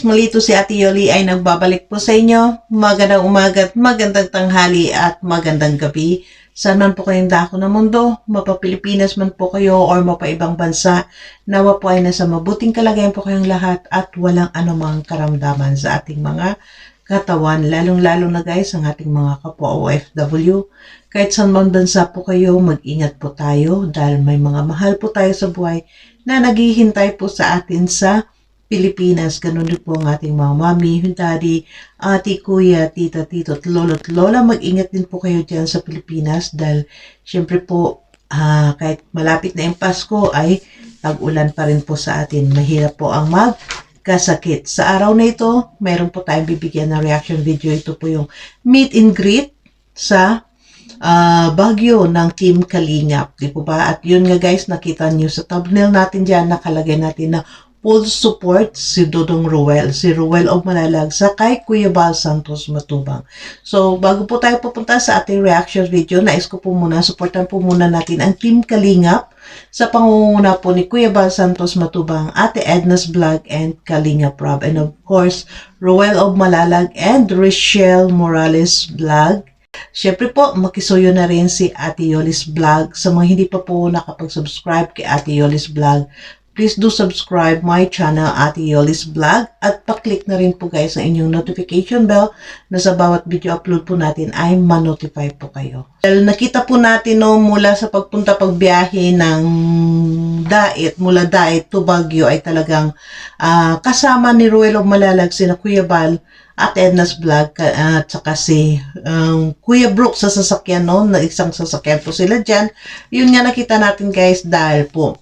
Guys! Muli ito si Ate Yoli ay nagbabalik po sa inyo. Magandang umaga at magandang tanghali at magandang gabi. Saan man po kayong dako ng mundo, mapa-Pilipinas man po kayo or mapa-ibang bansa, nawa po ay nasa mabuting kalagayan po kayong lahat at walang anumang karamdaman sa ating mga katawan, lalong-lalo na guys ang ating mga kapwa OFW. Kahit saan man bansa po kayo, mag-ingat po tayo dahil may mga mahal po tayo sa buhay na naghihintay po sa atin sa Pilipinas. Ganun din po ang ating mga mami, daddy, ate, kuya, tita, tito, at lolo at lola. Mag-ingat din po kayo dyan sa Pilipinas dahil syempre po ah, kahit malapit na yung Pasko ay tag-ulan pa rin po sa atin. Mahirap po ang magkasakit. Sa araw na ito, mayroon po tayong bibigyan ng reaction video. Ito po yung meet and greet sa ah, Baguio ng Team Kalingap. Di po ba? At yun nga guys, nakita niyo sa thumbnail natin dyan, nakalagay natin na full support si Dodong Ruel, si Ruel of Malalag sa kay Kuya Bal Santos Matubang. So, bago po tayo pupunta sa ating reaction video, nais ko po muna, supportan po muna natin ang Team Kalingap sa pangunguna po ni Kuya Bal Santos Matubang, Ate Edna's Vlog, and Kalingap Rob. And of course, Ruel of Malalag and Rochelle Morales Vlog. Siyempre po, makisuyo na rin si Ate Yolis Vlog. Sa mga hindi pa po nakapag-subscribe kay Ate Yolis Vlog, please do subscribe my channel Ate Yolis Vlog at pa-click na rin po guys ang inyong notification bell na sa bawat video upload po natin ay ma-notify po kayo. Dahil nakita po natin no mula sa pagpunta pagbiyahe ng Dait, mula Dait to Baguio ay talagang ah, kasama ni Ruel of Malalag sina Kuya Bal at Edna's Vlog ka- at saka si um, Kuya Brooke sa sasakyan no, na isang sasakyan po sila dyan. Yun nga nakita natin guys dahil po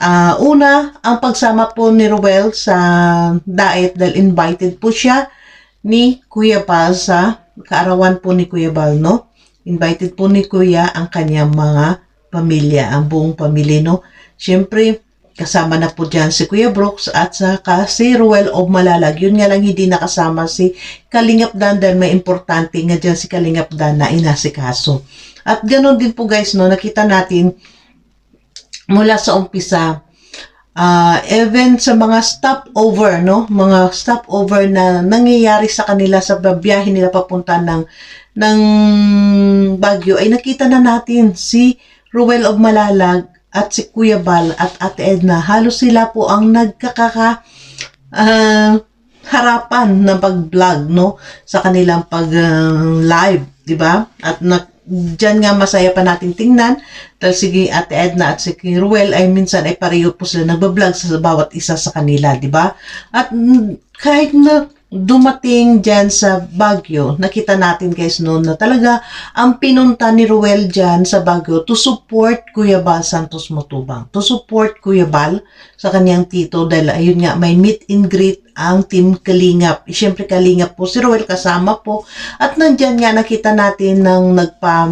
Ah, una, ang pagsama po ni Ruel sa diet dahil invited po siya ni Kuya Bal sa kaarawan po ni Kuya Bal, no? Invited po ni Kuya ang kanyang mga pamilya, ang buong pamilya, no? Siyempre, kasama na po dyan si Kuya Brooks at saka si Ruel of Malalag. Yun nga lang hindi nakasama si Kalingap Dan dahil may importante nga dyan si Kalingap Dan na inasikaso. At ganun din po guys, no? Nakita natin mula sa umpisa, ah even sa mga stopover, no? Mga stopover na nangyayari sa kanila sa biyahe nila papunta ng, ng Baguio, ay nakita na natin si Ruel of Malalag at si Kuya Bal at Ate Edna. Halos sila po ang nagkakaka ah, harapan ng pag-vlog, no? Sa kanilang pag-live, di ba? At na, dyan nga masaya pa natin tingnan dahil sige Ate Edna at si Ruel ay minsan ay pareho po sila nagbablog sa bawat isa sa kanila, di ba? At mm, kahit na dumating dyan sa Baguio, nakita natin guys noon na talaga ang pinunta ni Ruel dyan sa Baguio to support Kuya Bal Santos Motubang. To support Kuya Bal sa kanyang tito dahil ayun nga may meet and greet ang team Kalingap. Siyempre Kalingap po si Ruel kasama po at nandyan nga nakita natin ng nagpa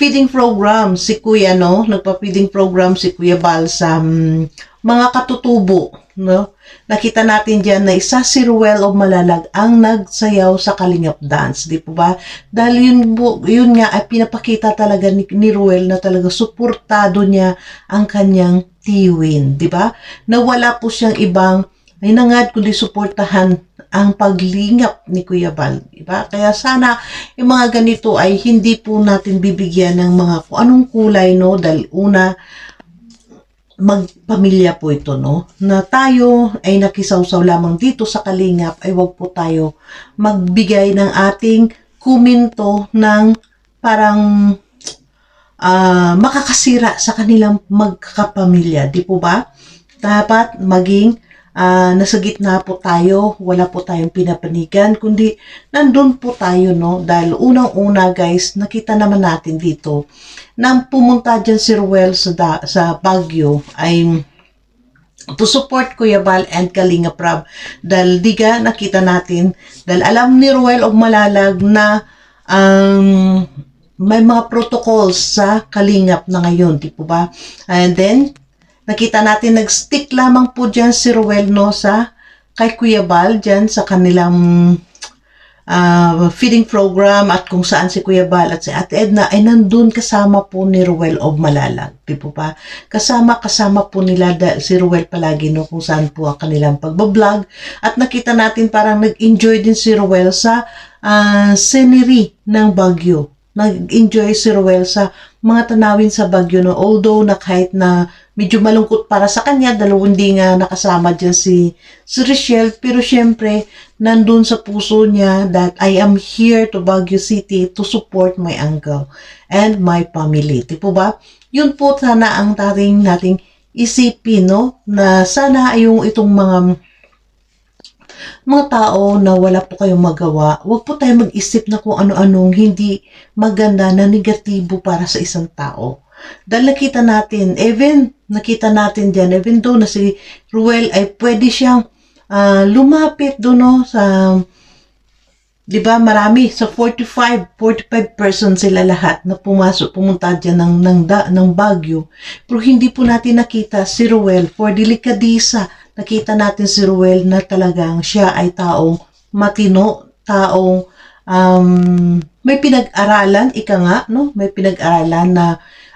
feeding program si Kuya no, nagpa-feeding program si Kuya Bal sa mm, mga katutubo, no? Nakita natin diyan na isa si Ruel of Malalag ang nagsayaw sa Kalingap Dance, di po ba? Dahil yun, yun nga ay pinapakita talaga ni, ni Ruel na talaga suportado niya ang kanyang tiwin, di ba? Na wala po siyang ibang ay nangad kundi suportahan ang paglingap ni Kuya Bal, di ba? Kaya sana yung mga ganito ay hindi po natin bibigyan ng mga kung anong kulay, no? Dahil una, magpamilya po ito, no? Na tayo ay nakisawsaw lamang dito sa Kalingap, ay wag po tayo magbigay ng ating kuminto ng parang ah, makakasira sa kanilang magkakapamilya, di po ba? Dapat maging ah, nasa gitna po tayo, wala po tayong pinapanigan, kundi nandun po tayo, no? Dahil unang-una, guys, nakita naman natin dito, nang pumunta dyan si Ruel sa, da- sa Baguio, ay to support Kuya Bal and Kalinga Prab. Dahil diga nakita natin, dahil alam ni Ruel of Malalag na um, may mga protocols sa Kalingap na ngayon, di po ba? And then, nakita natin nag-stick lamang po dyan si Ruel no sa kay Kuya Bal dyan sa kanilang ah, feeding program at kung saan si Kuya Bal at si Ate Edna ay nandun kasama po ni Ruel of Malalag. Di po ba? Kasama, kasama po nila si Ruel palagi no kung saan po ang kanilang pagbablog. At nakita natin parang nag-enjoy din si Ruel sa ah, scenery ng Baguio. Nag-enjoy si Ruel sa mga tanawin sa Baguio no although na kahit na medyo malungkot para sa kanya dahil hindi nga nakasama dyan si, si Richelle pero syempre nandun sa puso niya that I am here to Baguio City to support my uncle and my family. Di po ba? Yun po sana ang taring nating isipin, no? Na sana yung itong mga mga tao na wala po kayong magawa, huwag po tayo mag-isip na kung ano-anong hindi maganda na negatibo para sa isang tao. Dahil nakita natin, even nakita natin dyan, even though na si Ruel ay pwede siyang ah, lumapit doon no, sa 'di ba marami sa 45 45 person sila lahat na pumasok pumunta diyan ng ng, da, ng Baguio. Pero hindi po natin nakita si Ruel for delikadisa. Nakita natin si Ruel na talagang siya ay taong matino taong um, may pinag-aralan ika nga no may pinag-aralan na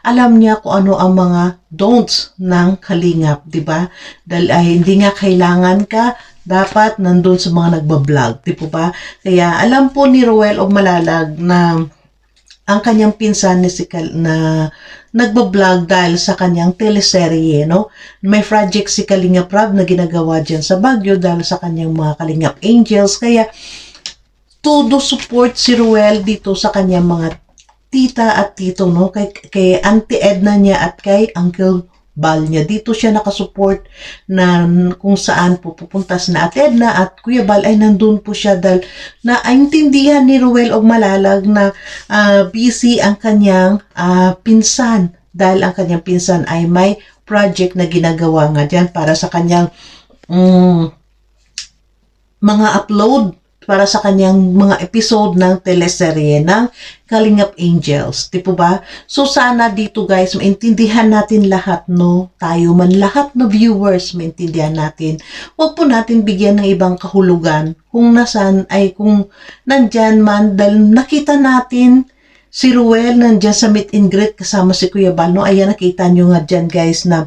alam niya kung ano ang mga don'ts ng kalingap, di ba? Dahil ay hindi nga kailangan ka dapat nandun sa mga nagbablog, di po ba? Kaya alam po ni Roel of Malalag na ang kanyang pinsan ni si Kal- na nagbablog dahil sa kanyang teleserye, no? May project si Kalingap Rab na ginagawa dyan sa Baguio dahil sa kanyang mga Kalingap Angels. Kaya todo support si Ruel dito sa kanyang mga tita at tito, no? Kay, kay Auntie Edna niya at kay Uncle Bal niya. Dito siya nakasupport na kung saan po pupunta si na Ate Edna at Kuya Bal ay nandun po siya dahil naintindihan ni Ruel o Malalag na ah, busy ang kanyang ah, pinsan dahil ang kanyang pinsan ay may project na ginagawa nga dyan para sa kanyang mm, mga upload para sa kanyang mga episode ng teleserye ng Kalingap Angels. Di po ba? So sana dito guys, maintindihan natin lahat, no? Tayo man lahat na viewers, maintindihan natin. Huwag po natin bigyan ng ibang kahulugan kung nasan ay kung nandyan man dahil nakita natin si Ruel nandyan sa meet and greet kasama si Kuya Bal. No? Ayan, nakita nyo nga dyan guys na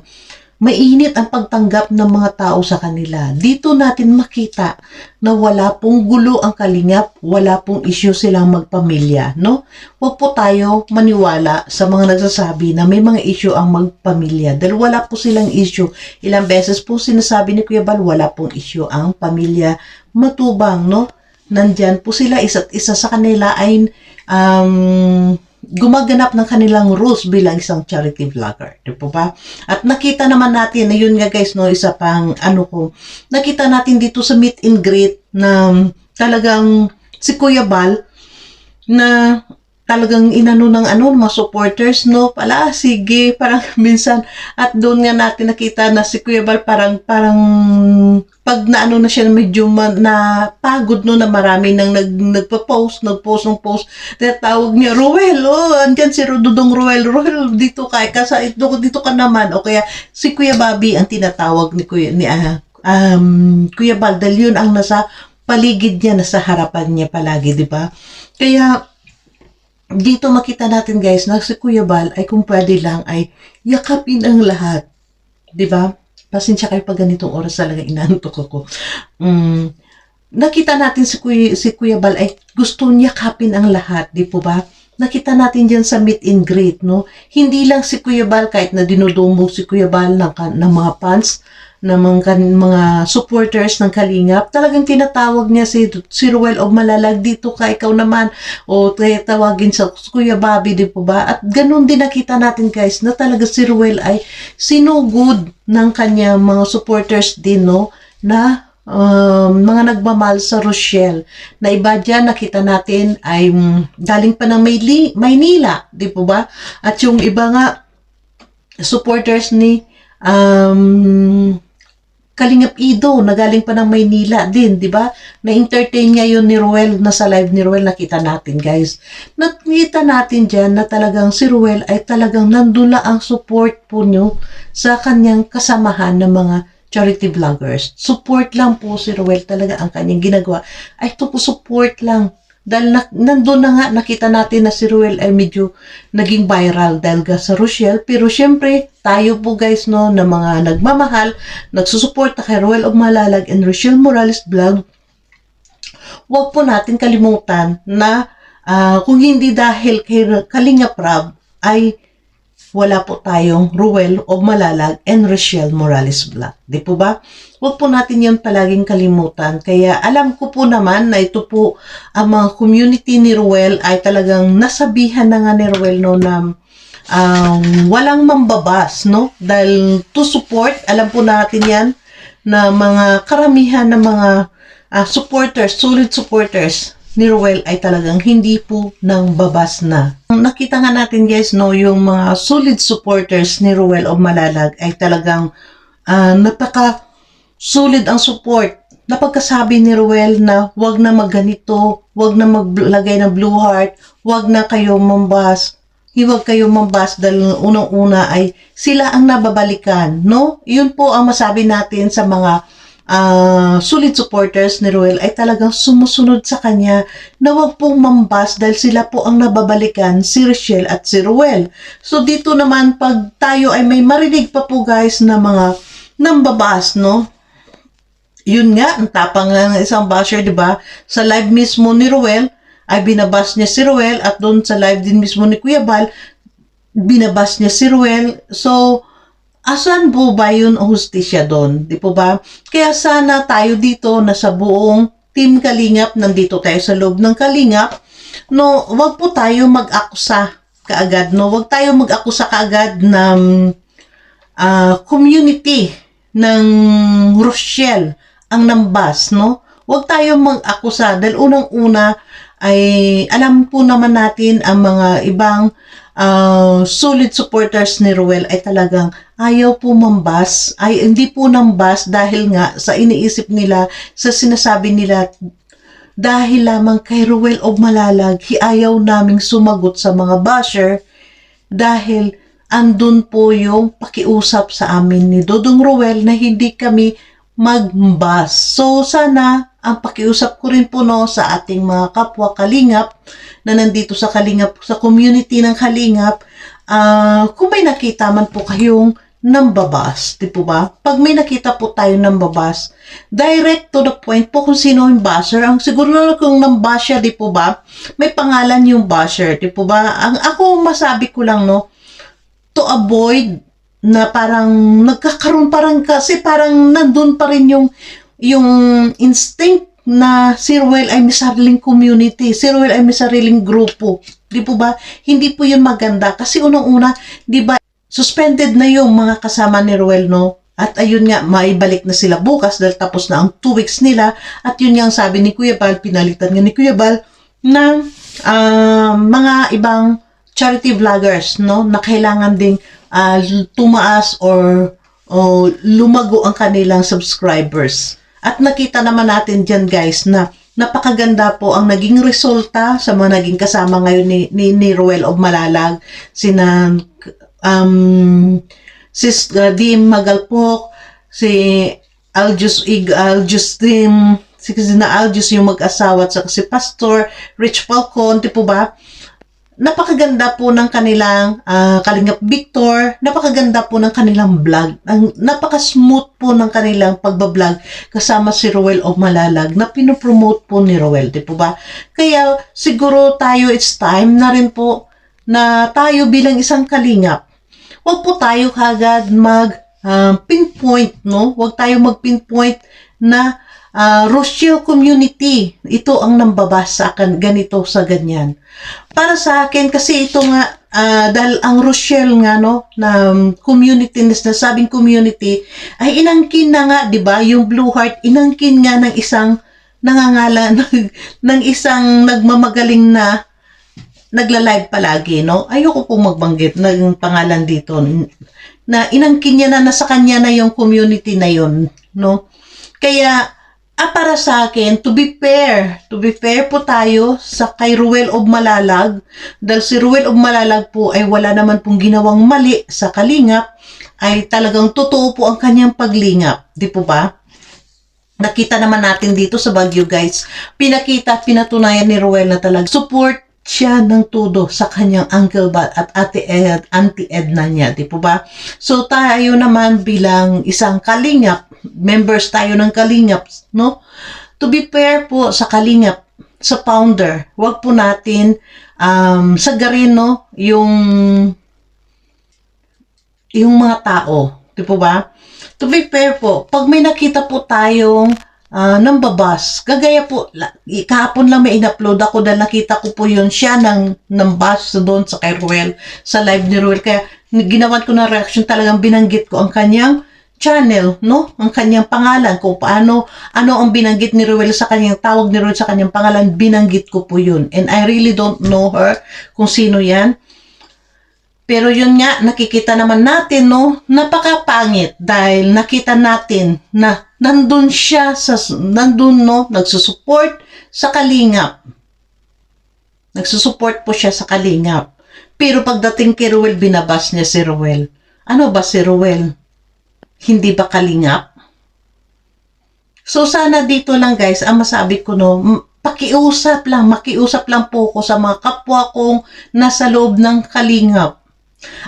mainit ang pagtanggap ng mga tao sa kanila. Dito natin makita na wala pong gulo ang kalingap, wala pong issue silang magpamilya, no? Huwag po tayo maniwala sa mga nagsasabi na may mga issue ang magpamilya dahil wala po silang issue. Ilang beses po sinasabi ni Kuya Bal, wala pong issue ang pamilya matubang, no? Nandyan po sila, isa't isa sa kanila ay um, gumaganap ng kanilang rules bilang isang charity vlogger. Di po ba? At nakita naman natin, na yun nga guys, no, isa pang ano ko, nakita natin dito sa meet and greet na talagang si Kuya Bal na talagang inano ng ano, mga supporters, no? Pala, sige, parang minsan, at doon nga natin nakita na si Kuya Bal parang, parang, pag naano na siya, medyo ma, na pagod, no, na marami nang nag, nagpa-post, nag-post ng post, tinatawag niya, Ruel, oh, andyan si Dudong Ruel, Ruel, dito ka, kasa, dito, dito ka naman, o kaya, si Kuya Bobby ang tinatawag ni Kuya, ni, ah, um, Kuya Bal, dahil yun ang nasa paligid niya, nasa harapan niya palagi, di ba? Kaya, dito makita natin guys na si Kuya Bal ay kung pwede lang ay yakapin ang lahat. ba? Pasensya kayo pag ganitong oras talaga inantok ako. Mm, nakita natin si Kuya, si Kuya Bal ay gusto niya kapin ang lahat, di po ba? Nakita natin dyan sa meet and greet, no? Hindi lang si Kuya Bal, kahit na dinudumo si Kuya Bal ng, ng mga fans, ng mga, mga supporters ng Kalingap, talagang tinatawag niya si, si Ruel o Malalag, dito ka, ikaw naman, o tawagin sa Kuya Bobby, di po ba? At ganun din nakita natin guys, na talaga si Ruel ay sinugod ng kanya mga supporters din, no? Na um, mga nagmamahal sa Rochelle. Na iba dyan, nakita natin ay mm, galing pa ng Maynila, di po ba? At yung iba nga, supporters ni um, Kalingap Ido, na galing pa ng Maynila din, di ba? Na-entertain niya yun ni Ruel, na sa live ni Ruel, nakita natin, guys. Nakita natin dyan na talagang si Ruel ay talagang nandun na ang support po nyo sa kanyang kasamahan ng mga charity vloggers. Support lang po si Ruel talaga ang kanyang ginagawa. Ay, ito po support lang. Dahil na, nandun na nga, nakita natin na si Ruel ay medyo naging viral dahil ga sa Rochelle. Pero syempre, tayo po guys, no, na mga nagmamahal, nagsusuporta kay Ruel of Malalag and Rochelle Morales Vlog, huwag po natin kalimutan na ah, kung hindi dahil kay Kalinga Prab, ay wala po tayong Ruel o Malalag and Rochelle Morales Vlog. Di po ba? Huwag po natin yan palaging kalimutan. Kaya alam ko po naman na ito po ang mga community ni Ruel ay talagang nasabihan na nga ni Ruel no na um, walang mambabas, no? Dahil to support, alam po natin yan na mga karamihan ng mga ah, supporters, solid supporters ni Ruel ay talagang hindi po nang babas na. Nakita nga natin guys, no, yung mga solid supporters ni Ruel o Malalag ay talagang ah, napaka solid ang support. Napagkasabi ni Ruel na wag na magganito, wag na maglagay ng blue heart, wag na kayo mambas, huwag kayo mambas dahil unang-una ay sila ang nababalikan, no? Yun po ang masabi natin sa mga ah, solid supporters ni Ruel ay talagang sumusunod sa kanya na wag pong mambas dahil sila po ang nababalikan, si Rochelle at si Ruel. So dito naman pag tayo ay may marinig pa po guys na mga nambabas, no? Yun nga, ang tapang ng isang basher, di ba? Sa live mismo ni Ruel, ay binabas niya si Ruel at doon sa live din mismo ni Kuya Bal, binabas niya si Ruel. So, asan po ba yun ang hustisya doon? Di po ba? Kaya sana tayo dito na sa buong Team Kalingap, nandito tayo sa loob ng Kalingap, no, wag po tayo mag-akusa kaagad, no? Wag tayo mag-akusa kaagad ng ah, community ng Rochelle ang nambas, no? Huwag tayo mag-akusa dahil unang-una ay alam po naman natin ang mga ibang ah, solid supporters ni Ruel ay talagang ayaw po mambas, ay hindi po nambas dahil nga sa iniisip nila, sa sinasabi nila dahil lamang kay Ruel o Malalag, hi- ayaw naming sumagot sa mga basher dahil andun po yung pakiusap sa amin ni Dodong Ruel na hindi kami magbas. So sana ang pakiusap ko rin po no sa ating mga kapwa Kalingap na nandito sa Kalingap, sa community ng Kalingap, ah kung may nakita man po kayong nambabas, di po ba? Pag may nakita po tayo nambabas, direct to the point po kung sino yung basher. Ang siguro na kung nambasya, di po ba? May pangalan yung basher, di po ba? Ang ako masabi ko lang, no, to avoid na parang nagkakaroon parang kasi parang nandun pa rin yung yung instinct na si Ruel ay may sariling community, si Ruel ay may sariling grupo. Di po ba? Hindi po yun maganda. Kasi unang-una, di ba, suspended na yung mga kasama ni Ruel, no? At ayun nga, maibalik na sila bukas dahil tapos na ang two weeks nila. At yun nga ang sabi ni Kuya Bal, pinalitan nga ni Kuya Bal ng ah, mga ibang charity vloggers, no? Na kailangan ding ah, tumaas or o lumago ang kanilang subscribers. At nakita naman natin dyan guys na napakaganda po ang naging resulta sa mga naging kasama ngayon ni, ni, ni Ruel of Malalag, sina um, sis uh, Dim Magalpok, si Aljus Ig Aljus Dim, si na Aljus yung mag-asawa at si Pastor Rich Falcon, di po ba? napakaganda po ng kanilang ah, Kalingap Victor, napakaganda po ng kanilang vlog. Ang napaka-smooth po ng kanilang pagbablog kasama si Roel of Malalag na pinopromote po ni Roel, di po ba? Kaya siguro tayo it's time na rin po na tayo bilang isang kalingap. Huwag po tayo kagad mag ah, pinpoint, no? Huwag tayo mag-pinpoint na ah, Rochelle community, ito ang nambabas sa ganito sa ganyan. Para sa akin, kasi ito nga, ah, dahil ang Rochelle nga, no, na um, community, na sinasabing community, ay inangkin na nga, di ba, yung Blue Heart, inangkin nga ng isang nangangala, ng, ng isang nagmamagaling na nagla-live palagi, no? Ayoko pong magbanggit ng pangalan dito na inangkin niya na nasa kanya na yung community na yon, no? Kaya ah, para sa akin, to be fair, to be fair po tayo sa kay Ruel of Malalag, dahil si Ruel of Malalag po ay wala naman pong ginawang mali sa Kalingap, ay talagang totoo po ang kanyang paglingap. Di po ba? Nakita naman natin dito sa Baguio guys. Pinakita at pinatunayan ni Ruel na talaga support siya ng todo sa kanyang Uncle Bat at Ate Ed, Auntie Edna niya, di po ba? So tayo naman bilang isang kalingap, members tayo ng kalingap, no? To be fair po sa kalingap, sa founder, wag po natin um, sagarin, no? Yung yung mga tao, di po ba? To be fair po, pag may nakita po tayong ah, nang babas, gagaya po, kahapon lang may in-upload ako dahil nakita ko po yun siya ng, ng bus doon sa kay Ruel, sa live ni Ruel. Kaya ginawan ko na reaction talagang binanggit ko ang kanyang channel, no? Ang kanyang pangalan, kung paano, ano ang binanggit ni Ruel sa kanyang tawag ni Ruel sa kanyang pangalan, binanggit ko po yun. And I really don't know her, kung sino yan. Pero yun nga, nakikita naman natin, no, napakapangit dahil nakita natin na nandun siya sa, nandun, no, nagsusupport sa kalingap. Nagsusupport po siya sa kalingap. Pero pagdating kay Ruel, binabas niya si Ruel. Ano ba si Ruel? Hindi ba kalingap? So sana dito lang guys, ang masabi ko no, pakiusap lang, makiusap lang po ko sa mga kapwa kong nasa loob ng kalingap.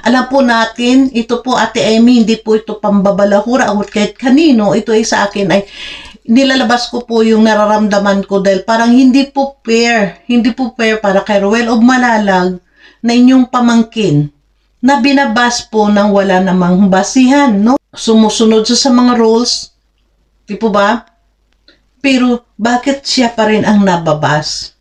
Alam po natin, ito po Ate Emmy, hindi po ito pambabalahura o kahit kanino, ito ay sa akin ay nilalabas ko po yung nararamdaman ko dahil parang hindi po fair, hindi po fair para kay Ruel of Malalag na inyong pamangkin na binabas po ng wala namang basihan, no? Sumusunod siya sa mga rules, di po ba? Pero bakit siya pa rin ang nababas?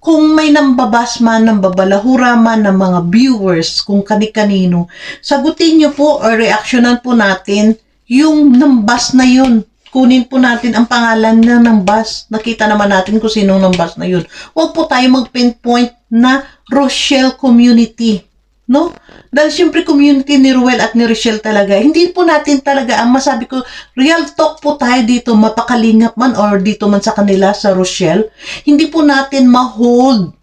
Kung may nambabas man, nambabalahura man ng mga viewers, kung kani-kanino, sagutin niyo po or reactionan po natin yung nambas na yun. Kunin po natin ang pangalan na ng bus. Nakita naman natin kung sino ng bus na yun. Huwag po tayo mag-pinpoint na Rochelle community. No? Dahil syempre community ni Ruel at ni Rochelle talaga. Hindi po natin talaga, ang masabi ko, real talk po tayo dito, mapakalingap man or dito man sa kanila sa Rochelle. Hindi po natin ma-hold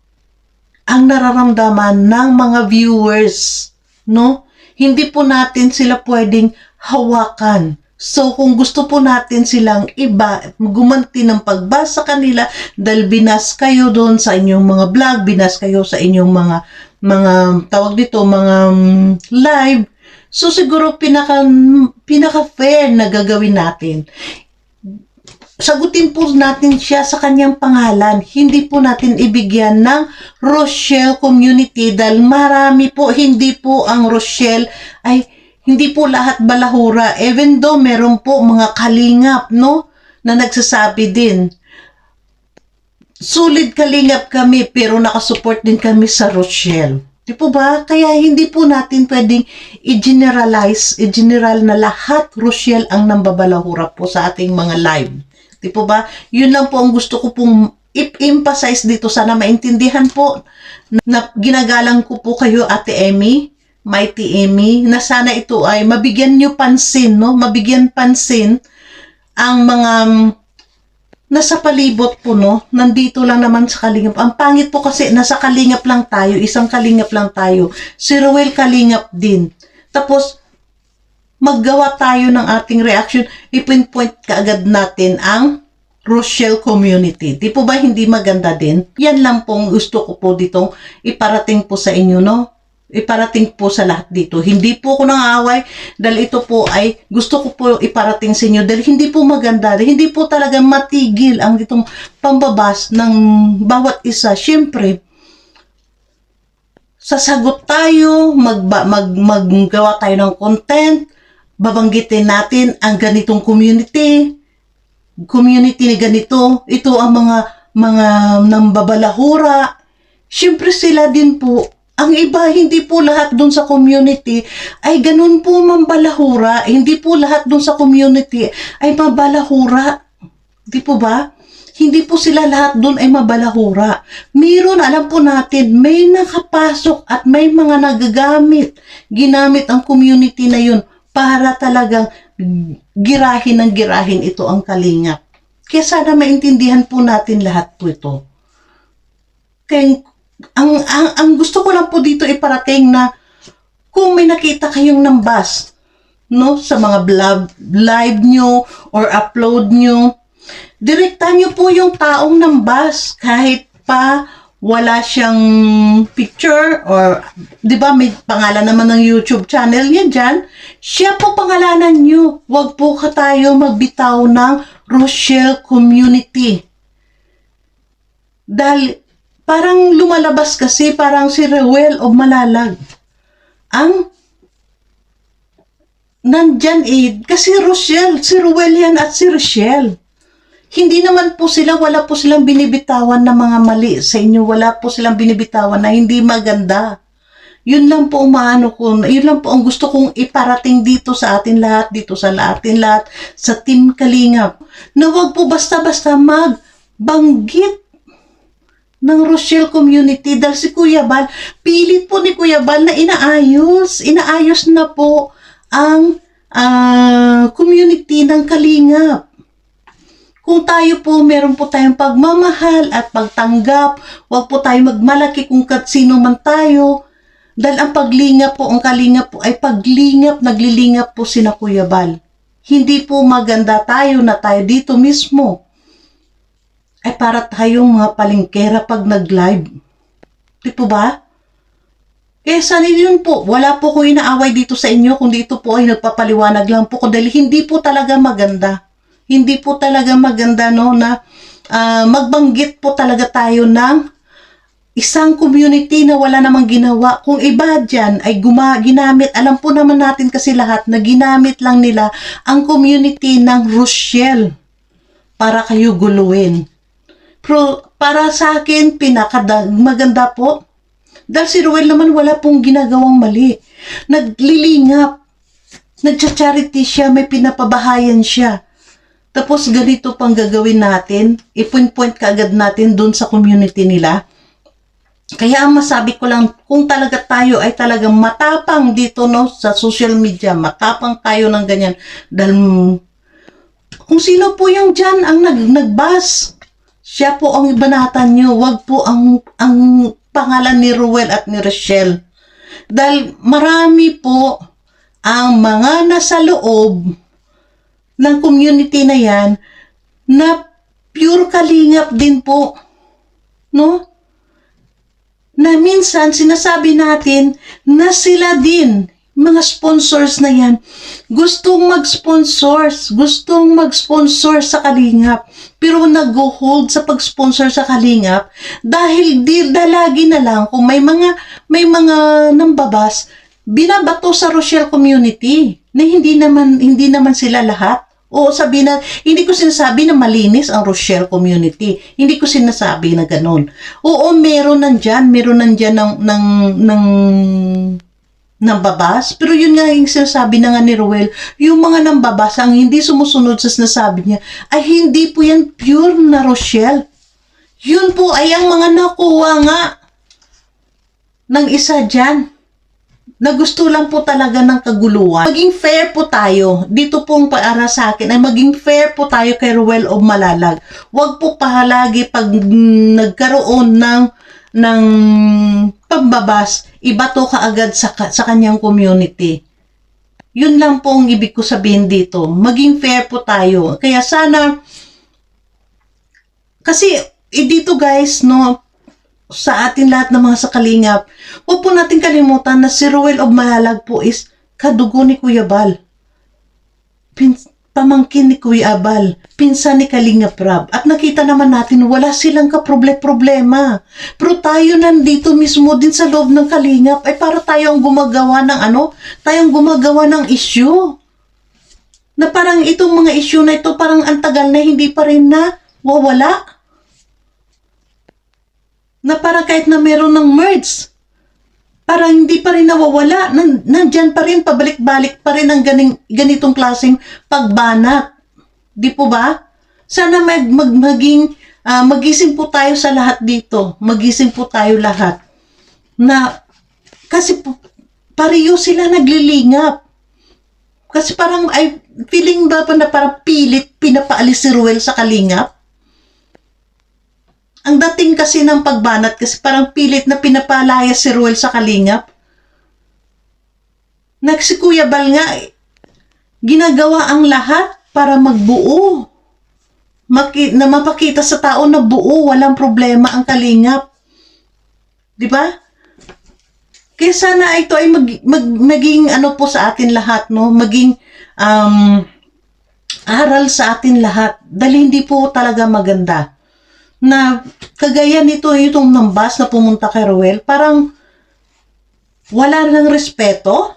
ang nararamdaman ng mga viewers. No? Hindi po natin sila pwedeng hawakan. So, kung gusto po natin silang iba, gumanti ng pagbasa kanila dahil binas kayo doon sa inyong mga vlog, binas kayo sa inyong mga mga tawag dito, mga mm, live. So, siguro pinaka, pinaka fair na gagawin natin sagutin po natin siya sa kanyang pangalan. Hindi po natin ibigyan ng Rochelle community dahil marami po, hindi po ang Rochelle ay hindi po lahat balahura. Even though meron po mga kalingap, no? Na nagsasabi din. Sulit kalingap kami pero nakasupport din kami sa Rochelle. Di po ba? Kaya hindi po natin pwedeng i-generalize, i-general na lahat Rochelle ang nambabalahura po sa ating mga live. Di po ba? Yun lang po ang gusto ko pong i-emphasize dito. Sana maintindihan po na ginagalang ko po kayo, Ate Emmy, Mighty Emmy, na sana ito ay mabigyan nyo pansin, no? Mabigyan pansin ang mga nasa palibot po, no? Nandito lang naman sa Kalingap. Ang pangit po kasi, nasa Kalingap lang tayo, isang Kalingap lang tayo. Si Ruel Kalingap din. Tapos, maggawa tayo ng ating reaction, ipinpoint kaagad natin ang Rochelle community. Di po ba hindi maganda din? Yan lang pong gusto ko po ditong iparating po sa inyo, no? Iparating po sa lahat dito. Hindi po ako nangaaway dahil ito po ay gusto ko po iparating sa inyo dahil hindi po maganda. Dahil hindi po talaga matigil ang ditong pambabas ng bawat isa. Siyempre, sasagot tayo, magba, mag, maggawa tayo ng content, babanggitin natin ang ganitong community, community ni ganito, ito ang mga mga nambabalahura. Siyempre sila din po, ang iba hindi po lahat doon sa community ay ganun po mambalahura. Hindi po lahat doon sa community ay mabalahura. Di po ba? Hindi po sila lahat doon ay mabalahura. Meron, alam po natin, may nakapasok at may mga nagagamit. Ginamit ang community na yun para talagang girahin ng girahin ito ang kalingap. Kaya sana maintindihan po natin lahat po ito. Kaya ang, ang, ang gusto ko lang po dito iparating na kung may nakita kayong nambas no, sa mga vlog, live nyo or upload nyo. Direkta nyo po yung taong nambas kahit pa wala siyang picture or 'di ba may pangalan naman ng YouTube channel niya diyan. Siya po pangalanan niyo. Huwag po ka tayo magbitaw ng Rochelle Community. Dahil parang lumalabas kasi parang si Rewel of Malalag. Ang nandyan eh, kasi Rochelle, si Rewel yan at si Rochelle. Hindi naman po sila, wala po silang binibitawan na mga mali sa inyo. Wala po silang binibitawan na hindi maganda. Yun lang po umaano ko, yun lang po ang gusto kong iparating dito sa atin lahat, dito sa atin lahat, sa Team Kalingap. Na wag po basta-basta magbanggit ng Rochelle community dahil si Kuya Bal, pilit po ni Kuya Bal na inaayos, inaayos na po ang ah, community ng Kalingap. Kung tayo po, meron po tayong pagmamahal at pagtanggap, huwag po tayo magmalaki kung sino man tayo. Dahil ang paglingap po, ang kalingap po ay paglingap, naglilingap po si na Kuya Bal. Hindi po maganda tayo na tayo dito mismo. Ay para tayong mga palingkera pag nag-live. Di po ba? Kaya sana yun po, wala po ko inaaway dito sa inyo, kung dito po ay nagpapaliwanag lang po ko dahil hindi po talaga maganda. Hindi po talaga maganda no na ah, magbanggit po talaga tayo ng isang community na wala namang ginawa. Kung iba dyan ay guma, ginamit, alam po naman natin kasi lahat na ginamit lang nila ang community ng Rochelle para kayo guluhin. Pero para sa akin, pinakada, maganda po. Dahil si Ruel naman wala pong ginagawang mali. Naglilingap. Nagcha-charity siya, may pinapabahayan siya. Tapos ganito pang gagawin natin, ipoint-point kaagad natin dun sa community nila. Kaya ang masabi ko lang, kung talaga tayo ay talagang matapang dito no sa social media, matapang tayo ng ganyan. Dahil kung sino po yung dyan ang nag, nagbas, siya po ang ibanatan nyo, wag po ang, ang pangalan ni Ruel at ni Rochelle. Dahil marami po ang mga nasa loob ng community na yan na pure kalingap din po. No? na minsan sinasabi natin na sila din, mga sponsors na yan, gustong mag-sponsors, gustong mag-sponsor sa Kalingap, pero nag-hold sa pag-sponsor sa Kalingap dahil di dalagi na lang kung may mga may mga nambabas binabato sa Rochelle community na hindi naman hindi naman sila lahat. Oo, sabi na, hindi ko sinasabi na malinis ang Rochelle community. Hindi ko sinasabi na ganun. Oo, meron nandyan, meron nandyan ng, ng, ng, ng babas. Pero yun nga yung sinasabi na nga ni Ruel, yung mga nambabas ang hindi sumusunod sa sinasabi niya, ay hindi po yan pure na Rochelle. Yun po ay ang mga nakuha nga ng isa dyan na gusto lang po talaga ng kaguluhan. Maging fair po tayo. Dito pong para sa akin ay maging fair po tayo kay Ruel of Malalag. Huwag po pahalagi pag nagkaroon ng ng pambabas, iba to kaagad sa, sa kanyang community. Yun lang po ang ibig ko sabihin dito. Maging fair po tayo. Kaya sana, kasi eh, dito guys, no, sa atin lahat ng mga sakalingap, huwag po natin kalimutan na si Ruel of Malalag po is kadugo ni Kuya Bal. Pamangkin ni Kuya Abal, pinsan ni Kalingap Rab. At nakita naman natin wala silang kaproble-problema. Pero tayo nandito mismo din sa loob ng Kalingap ay para tayo ang gumagawa ng ano, tayong gumagawa ng issue. Na parang itong mga issue na ito parang ang na hindi pa rin na wawala na para kahit na meron ng merge, parang hindi pa rin nawawala. Nan, nandyan pa rin, pabalik-balik pa rin ang ganing, ganitong klaseng pagbanat. Di po ba? Sana mag, mag, maging, ah, magising po tayo sa lahat dito. Magising po tayo lahat. Na, kasi po, pareho sila naglilingap. Kasi parang, ay, feeling ba pa na parang pilit pinapaalis si Ruel sa kalingap? Ang dating kasi ng pagbanat kasi parang pilit na pinapalaya si Ruel sa kalingap. Nagsikuya bal nga, eh, ginagawa ang lahat para magbuo. Maki, na mapakita sa tao na buo, walang problema ang kalingap. Di ba? Kaya sana ito ay mag, mag, maging ano po sa atin lahat, no? Maging um, aral sa atin lahat. Dahil hindi po talaga maganda. Na kagaya nito, itong nambas na pumunta kay Ruel, parang wala nang respeto.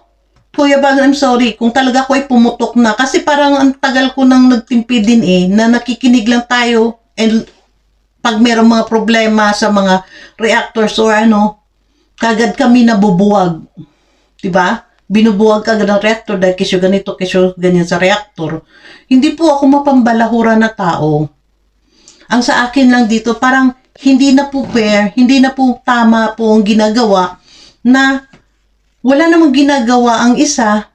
Kuya Bal, I'm sorry kung talaga ko ay pumutok na. Kasi parang ang tagal ko nang nagtimpi din eh, na nakikinig lang tayo and pag merong mga problema sa mga reactors or ano, kagad kami nabubuwag. ba? Binubuwag kagad ng reactor dahil kisyo ganito, kisyo ganyan sa reactor. Hindi po ako mapambalahura na tao. Ang sa akin lang dito, parang hindi na po fair, hindi na po tama po ang ginagawa na wala namang ginagawa ang isa,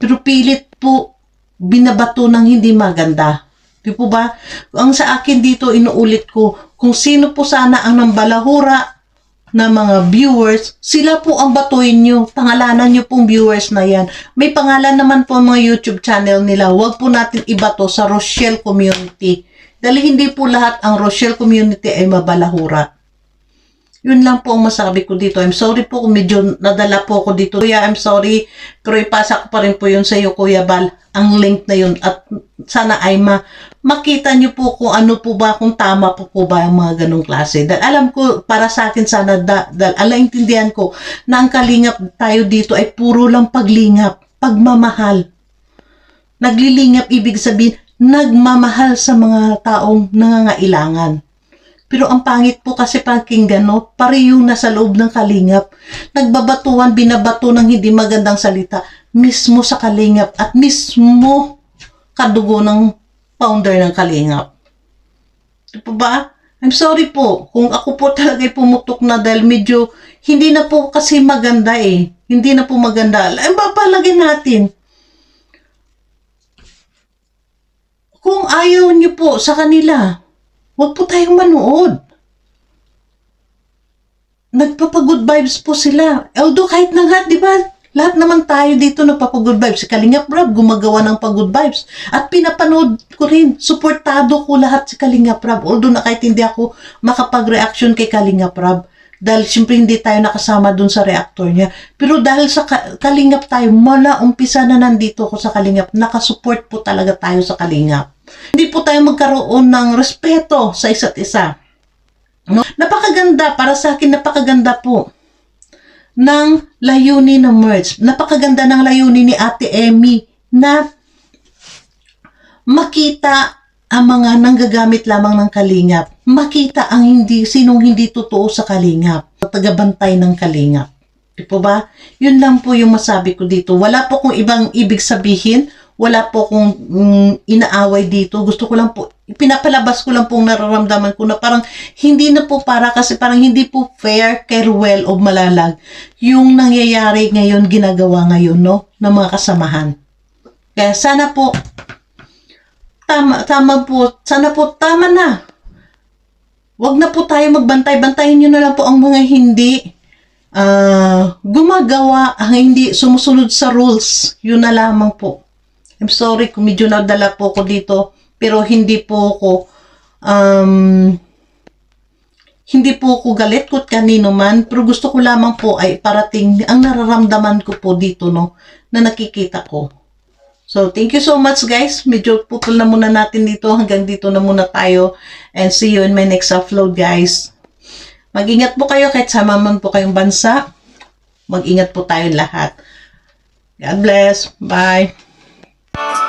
pero pilit po binabato ng hindi maganda. Di po ba? Ang sa akin dito, inuulit ko, kung sino po sana ang nambalahura na mga viewers, sila po ang batuin nyo. Pangalanan nyo pong viewers na yan. May pangalan naman po mga YouTube channel nila. Huwag po natin ibato sa Rochelle Community. Dahil hindi po lahat ang Rochelle Community ay mabalahura. Yun lang po ang masabi ko dito. I'm sorry po kung medyo nadala po ako dito. Kuya, I'm sorry. Pero ipasa ko pa rin po yun sa iyo, Kuya Bal. Ang link na yun. At sana ay ma makita nyo po kung ano po ba, kung tama po po ba ang mga ganong klase. Dahil alam ko, para sa akin sana, da, dahil alaintindihan ko na ang kalingap tayo dito ay puro lang paglingap, pagmamahal. Naglilingap, ibig sabihin, nagmamahal sa mga taong nangangailangan. Pero ang pangit po kasi pakinggan, no? Pare yung nasa loob ng kalingap. Nagbabatuan, binabato ng hindi magandang salita. Mismo sa kalingap at mismo kadugo ng founder ng kalingap. Di po ba? I'm sorry po kung ako po talaga ay pumutok na dahil medyo hindi na po kasi maganda eh. Hindi na po maganda. Ang papalagay natin. Kung ayaw niyo po sa kanila, Huwag po tayong manood. Nagpapagood vibes po sila. Although kahit na lahat, di ba? Lahat naman tayo dito nagpapagood vibes. Si Kalingap Rab gumagawa ng pagod vibes. At pinapanood ko rin. Suportado ko lahat si Kalingap Rab. Although na kahit hindi ako makapag-reaction kay Kalingap Rab. Dahil siyempre hindi tayo nakasama dun sa reactor niya. Pero dahil sa ka- Kalingap tayo, mula umpisa na nandito ako sa Kalingap, nakasupport po talaga tayo sa Kalingap. Hindi po tayo magkaroon ng respeto sa isa't isa. No? Napakaganda, para sa akin napakaganda po ng layunin ng merge. Napakaganda ng layunin ni Ate Emmy na makita ang mga nanggagamit lamang ng kalingap. Makita ang hindi, sinong hindi totoo sa kalingap. Tagabantay ng kalingap. Di po ba? Yun lang po yung masabi ko dito. Wala po kung ibang ibig sabihin wala po kong mm, inaaway dito. Gusto ko lang po, pinapalabas ko lang pong nararamdaman ko na parang hindi na po para kasi parang hindi po fair kay o Malalag yung nangyayari ngayon, ginagawa ngayon, no? Ng mga kasamahan. Kaya sana po, tama, tama po, sana po, tama na. Huwag na po tayo magbantay. Bantayin nyo na lang po ang mga hindi ah gumagawa, ang hindi sumusunod sa rules. Yun na lamang po. I'm sorry kung medyo nadala po ko dito, pero hindi po ako, um, hindi po ako galit kut kanino man, pero gusto ko lamang po ay parating ang nararamdaman ko po dito, no, na nakikita ko. So, thank you so much guys. Medyo putol na muna natin dito. Hanggang dito na muna tayo. And see you in my next upload guys. Mag-ingat po kayo kahit sama man po kayong bansa. Mag-ingat po tayo lahat. God bless. Bye. Bye.